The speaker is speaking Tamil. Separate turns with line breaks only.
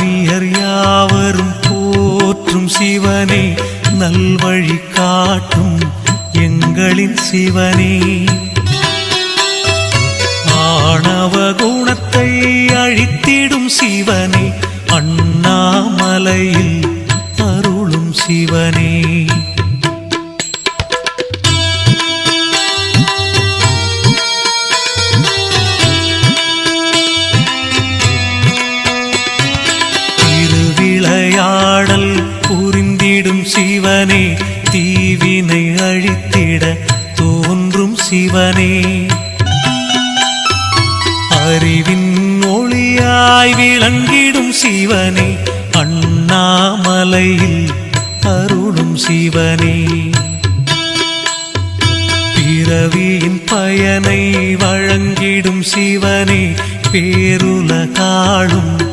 ஞானியர் யாவரும் போற்றும் சிவனே நல்வழி காட்டும் எங்களின் சிவனே. ஆணவ குணத்தை அழித்திடும் சிவனே அண்ணாமலையில் அருளும் சிவனே. விளையாடல் புரிந்திடும் சிவனே தீவினை அழித்திட தோன்றும் சிவனே. அறிவின் ஒளியாய் விளங்கிடும் சிவனே அண்ணாமலையில் அருளும் சிவனே. பிறவியின் பயனை வழங்கிடும் சிவனே பேருல காளும்